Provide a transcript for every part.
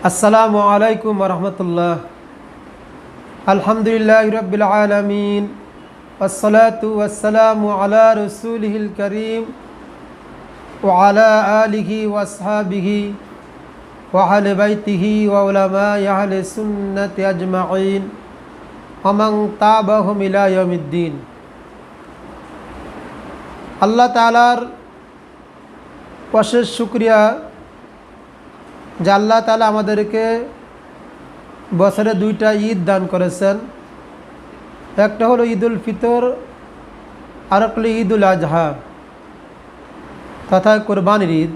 আসসালামু আলাইকুম রহমতুল্লাহ। আলহামদুলিল্লাহ রবিল আলমিন। আসসালাতু আসসালামু আলা রসুলহিল করিম ও আলা আলিহি ওয়াসহাবিহি ওয়াহল বাইতিহি ওয়াউলামা ইয়াহলে সুন্নত আজমাইন। অমং তাবাহম আল্লাহ তালার অশেষ শুক্রিয়া যে আল্লাহ তালা আমাদেরকে বছরে দুইটা ঈদ দান করেছেন। একটা হলো ঈদুল ফিতর, আর একটা ঈদুল আজহা, তথা কোরবানির ঈদ।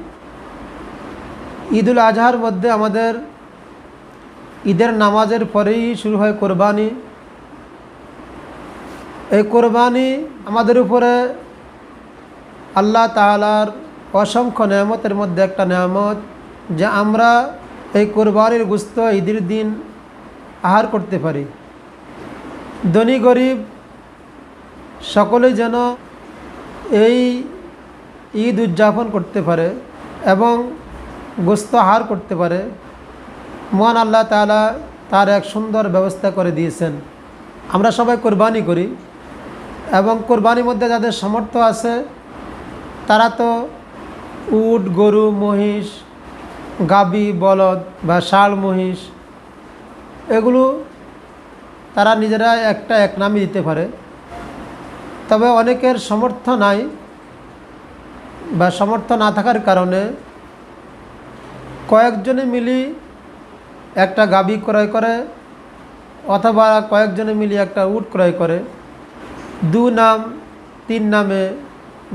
ঈদুল আজহার মধ্যে আমাদের ঈদের নামাজের পরেই শুরু হয় কোরবানি। এই কোরবানি আমাদের উপরে আল্লাহ তালার অসংখ্য নেয়ামতের মধ্যে একটা নেয়ামত যে আমরা এই কোরবানির গুস্ত ঈদের দিন আহার করতে পারি। ধনী গরিব সকলেই যেন এই ঈদ উদযাপন করতে পারে এবং গোস্ত আহার করতে পারে। মহান আল্লাহ তালা তার এক সুন্দর ব্যবস্থা করে দিয়েছেন। আমরা সবাই কোরবানি করি এবং কোরবানির মধ্যে যাদের সামর্থ্য আছে, তারা তো উট, গরু, মহিষ গাবি, বলদ বা ষাঁড় মহিষ, এগুলো তারা নিজেরা একটা এক নামই দিতে পারে। তবে অনেকের সমর্থ নাই বা সমর্থ না থাকার কারণে কয়েকজনে মিলি একটা গাবি ক্রয় করে অথবা কয়েকজনে মিলি একটা উট ক্রয় করে। দু নাম, তিন নামে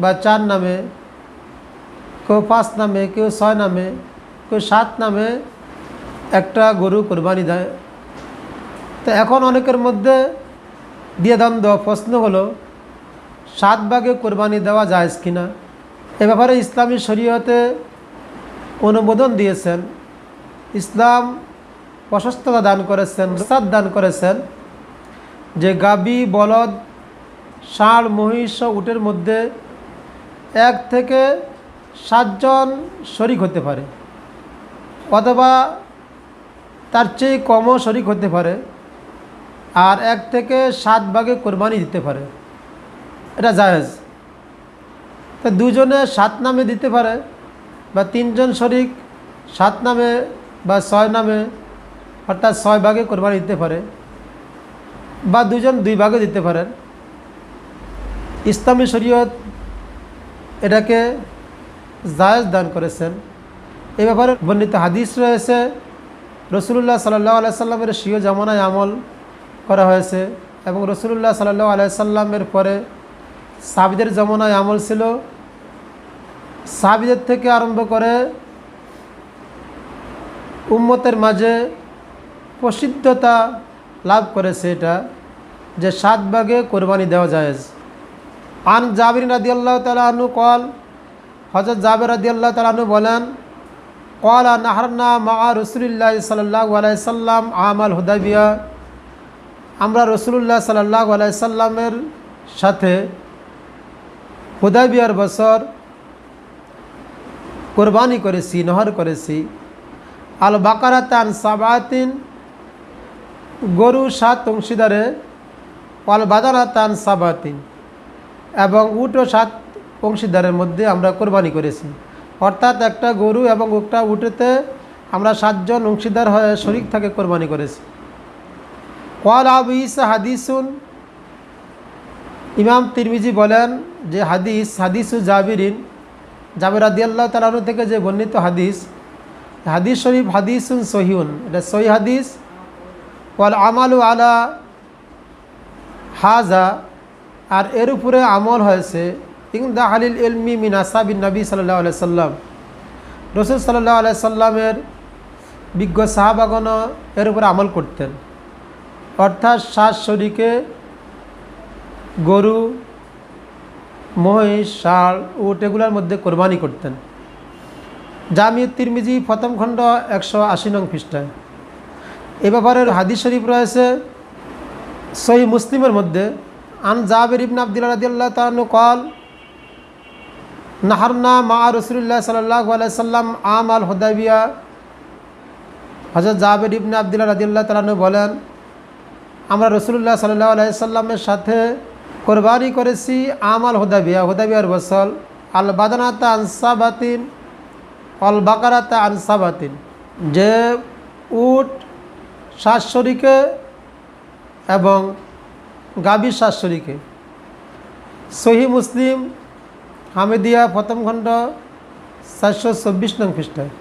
বা চার নামে, কেউ পাঁচ নামে, কেউ ছয় নামে কেউ সাত নামে একটা গরু কোরবানি দেয়। তো এখন অনেকের মধ্যে দিয়ে দ্বন্দ্ব প্রশ্ন হলো, সাত ভাগে কোরবানি দেওয়া যায় কিনা? এ ব্যাপারে ইসলামী শরীয়তে অনুমোদন দিয়েছেন। ইসলাম প্রশস্ততা দান করেছেন সাদ দান করেছেন যে গাবি, বলদ, ষাঁড়, মহিষ উটের মধ্যে এক থেকে সাতজন শরিক হতে পারে। অথবা তার চেয়ে কমও শরিক হতে পারে আর এক থেকে সাত ভাগে কোরবানি দিতে পারে। এটা জায়েজ। তো দুজনে সাত নামে দিতে পারে বা তিনজন শরিক সাত নামে বা ছয় নামে অর্থাৎ ছয় ভাগে কোরবানি দিতে পারে বা দুজন দুই ভাগে দিতে পারেন ইসলামী শরীয়ত এটাকে জায়েজ দান করেছেন। এ ব্যাপারে বর্ণিত হাদিস রয়েছে রসুল্লাহ সাল্লাহ আলাইসাল্লামের স্বীয় জামানায় আমল করা হয়েছে এবং রসুল্লাহ সাল্লাহ আলাইসাল্লামের পরে সাবিদের জমানায় আমল ছিল। সাবিদের থেকে আরম্ভ করে উম্মতের মাঝে প্রসিদ্ধতা লাভ করেছে এটা যে সাত ভাগে কোরবানি দেওয়া যায় আন জাবির রাদি আল্লাহ তালু কল হজরত জাবির রাদি আল্লাহ তালু বলেন কল নাহারনা মা রসুলিল্লাহ সাল্লাহ আলাইসাল্লাম আমাল হুদাবিয়া আমরা রসুল্লাহ সাল্লাহ আলাইসাল্লামের সাথে হুদাবিয়ার বছর কোরবানি করেছি, নহর করেছি। আল বাকারাতান সাবাতিন, গরু সাত অংশীদারে আল বাদানাতান সাবাতিন, এবং উট সাত অংশীদারের মধ্যে আমরা কোরবানি করেছি। অর্থাৎ একটা গরু এবং একটা উটেতে আমরা সাতজন অংশীদার হয়ে শরিক থাকে কোরবানি করেছি। কল আবু ইসা হাদিসুন। ইমাম তিরমিজি বলেন যে হাদিস, হাদিসু জাবিরিন। জাবির আদিয়াল্লাহ তালানু থেকে যে বর্ণিত হাদিস হাদিস শরীফ হাদিসুন সহিউন এটা সহি হাদিস। ওয়াল আমালু আলা হাজা। আর এর উপরে আমল হয়েছে ইংদা হালিল ইলমি মিন আসাবিন নবী সাল্লাহ আলাই সাল্লাম। রসুল সাল্লাহ আলাই সাল্লামের বিজ্ঞ সাহাবাগণ এর উপরে আমল করতেন। অর্থাৎ শ্বাস শরীকে গরু, মহিষ, ষাঁড়, উট এগুলোর মধ্যে কোরবানি করতেন। জামি, তিরমিজি, প্রথম খণ্ড একশো আশি নং পৃষ্ঠায়। এ ব্যাপারে হাদিস শরীফ রয়েছে, সহি মুসলিমের মধ্যে। আন জাবির ইবন আবদুল্লাহ রাদিয়াল্লাহ তাআলা কল নাহারনা মা রসুল্লাহ সাল্লাহ আলাইসাল্লাম আম আল হুদাবিয়া হজরত জাবের ইবনে আবদুল্লাহ রাদিল্লাহ তালানু বলেন, আমরা রসুল্লাহ সাল্লাহ আলাইসাল্লামের সাথে কোরবানি করেছি আমাল হুদাবিয়া হুদাবিয়ার বসল, আল বাদানাতা আনসাবাতিন অল বাকারাতা আনসাবাতিন যে উট শাশ্বরীকে এবং গাবি শাশ্বরীকে সহি মুসলিম হামিদিয়া প্রথম খণ্ড, চারশো চব্বিশ নং খ্রিস্টায়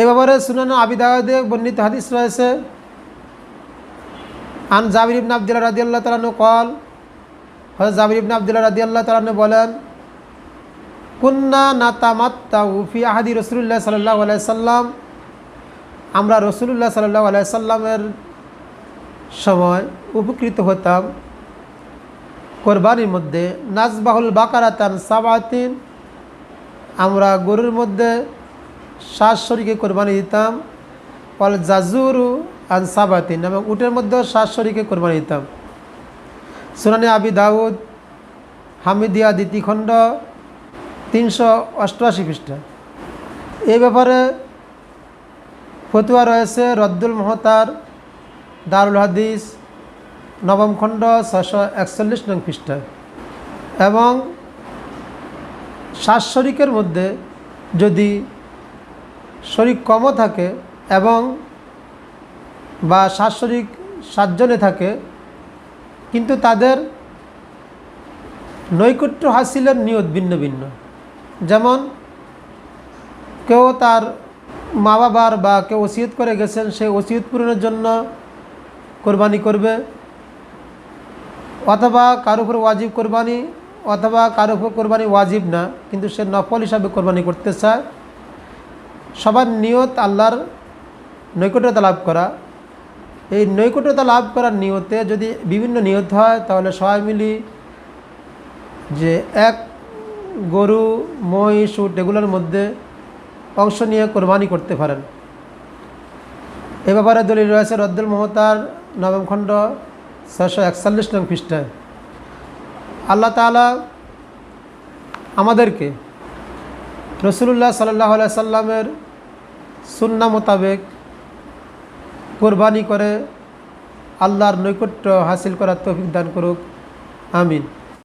এ ব্যাপারে সুনানো আবিদাওয়াদে বর্ণিত হাদিস রয়েছে। আন জাবির ইবনে আবদুল্লাহ রাদিয়াল্লাহ তালানু কল হজরত জাবির ইবনে আবদুল্লাহ রাজি আল্লাহ তালানু বলেন, কুন্না নাতামাত্তা উফি আহাদি রসুল্লাহ সাল্লাহ আলাইসাল্লাম আমরা রসুল্লাহ সাল্লাহ আলাইসাল্লামের সময় উপকৃত হতাম। কোরবানির মধ্যে নাজবাহুল বাকারাতান সাবাতিন। আমরা গরুর মধ্যে শ্বাস শরীকে কোরবানি দিতাম। অল জাজুরু আন সাবাতিন এবং উটের মধ্যেও শ্বাস শরীকে কোরবানি দিতাম। সুনানি আবি দাউদ, হামিদিয়া দ্বিতীয় খণ্ড, তিনশো অষ্টআশি পৃষ্ঠা। এই ব্যাপারে ফতুয়া রয়েছে রদ্দুল মহতার দারুল হাদিস। নবম খণ্ড ছশো একচল্লিশ নং পৃষ্ঠা। এবং শ্বাস শরিকের মধ্যে যদি শরিক কমও থাকে এবং বা শ্বাস শরিক সাতজনে থাকে, কিন্তু তাদের নৈকট্য হাসিলের নিয়ত ভিন্ন ভিন্ন। যেমন কেউ তার মা বাবার বা কেউ ওসিয়ত করে গেছেন সেই ওসিয়ত পূরণের জন্য কোরবানি করবে অথবা কারও উপর ওয়াজিব কোরবানি, অথবা কারও উপর কোরবানি ওয়াজিব না, কিন্তু সে নফল হিসাবে কোরবানি করতে চায় সবার নিয়ত আল্লাহর নৈকট্যতা লাভ করা। এই নৈকট্যতা লাভ করার নিয়তে যদি বিভিন্ন নিয়ত হয়, তাহলে সবাই মিলি যে এক গরু, মহিষ, উট এগুলোর মধ্যে অংশ নিয়ে কোরবানি করতে পারেন। এ ব্যাপারে দলিল রয়েছে রদ্দুল মহতার নবম খণ্ড ছশো একচল্লিশ নং পৃষ্ঠায়। আল্লাহ তালা আমাদেরকে রসুল্লাহ সাল্লাহ সাল্লামের সুন্না মোতাবেক কোরবানি করে আল্লাহর নৈকট্য হাসিল করার তৌফিক দান করুক। আমিন।